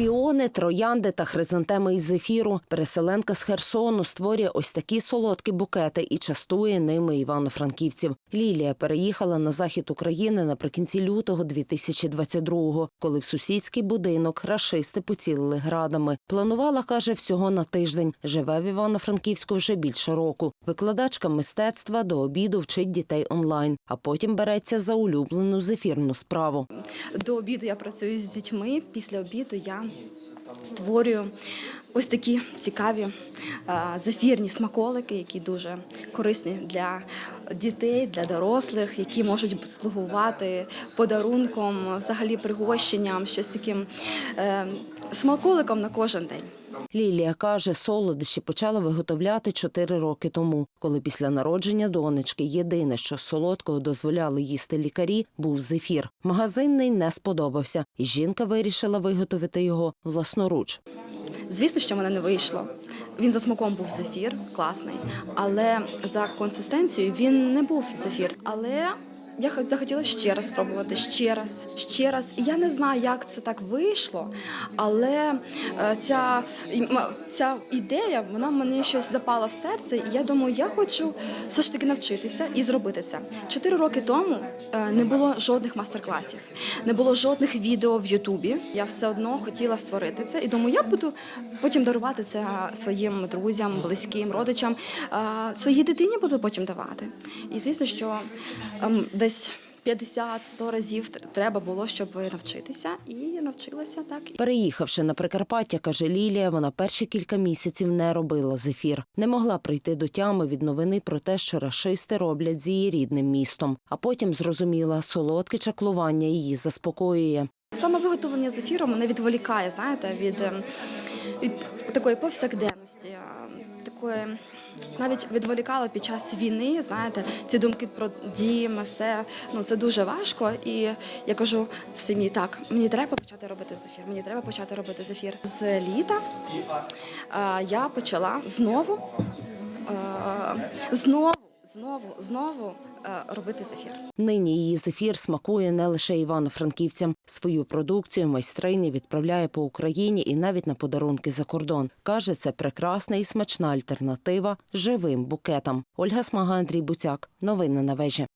Піони, троянди та хризантеми із зефіру. Переселенка з Херсону створює ось такі солодкі букети і частує ними івано-франківців. Лілія переїхала на захід України наприкінці лютого 2022-го, коли в сусідський будинок рашисти поцілили градами. Планувала, каже, всього на тиждень. Живе в Івано-Франківську вже більше року. Викладачка мистецтва до обіду вчить дітей онлайн, а потім береться за улюблену зефірну справу. До обіду я працюю з дітьми. Після обіду я створюю ось такі цікаві зефірні смаколики, які дуже корисні для дітей, для дорослих, які можуть слугувати подарунком, взагалі пригощенням, щось таким е, смаколиком на кожен день. Лілія каже, солодощі почала виготовляти чотири роки тому, коли після народження донечки єдине, що солодкого дозволяли їсти лікарі, був зефір. Магазинний не сподобався, і жінка вирішила виготовити його власноруч. Звісно, що в мене не вийшло. Він за смаком був зефір, класний, але за консистенцією він не був зефір. Але я захотіла ще раз спробувати, ще раз, ще раз. І я не знаю, як це так вийшло, але е, ця, ця ідея, вона мені щось запала в серце, і я думаю, я хочу все ж таки навчитися і зробити це. Чотири роки тому е, не було жодних майстер-класів, не було жодних відео в Ютубі. Я все одно хотіла створити це, і думаю, я буду потім дарувати це своїм друзям, близьким, родичам, е, своїй дитині буду потім давати. І звісно, що ем, десь 50-100 разів треба було, щоб навчитися, і навчилася так. Переїхавши на Прикарпаття, каже Лілія, вона перші кілька місяців не робила зефір. Не могла прийти до тями від новини про те, що рашисти роблять з її рідним містом. А потім зрозуміла, солодке чаклування її заспокоює. Саме виготовлення зефіру мене відволікає, знаєте, від, ем, від такої повсякденності, е, такої. Навіть відволікала під час війни, знаєте, ці думки про дім, все ну це дуже важко. І я кажу в сім'ї, так мені треба почати робити зефір. Мені треба почати робити зефір. З літа е, я почала знову, е, знову, знову, знову е, робити зефір. Нині її зефір смакує не лише івано-франківцям. Свою продукцію майстриня відправляє по Україні і навіть на подарунки за кордон. Каже, це прекрасна і смачна альтернатива живим букетам. Ольга Смага, Андрій Буцяк. Новини на вежі.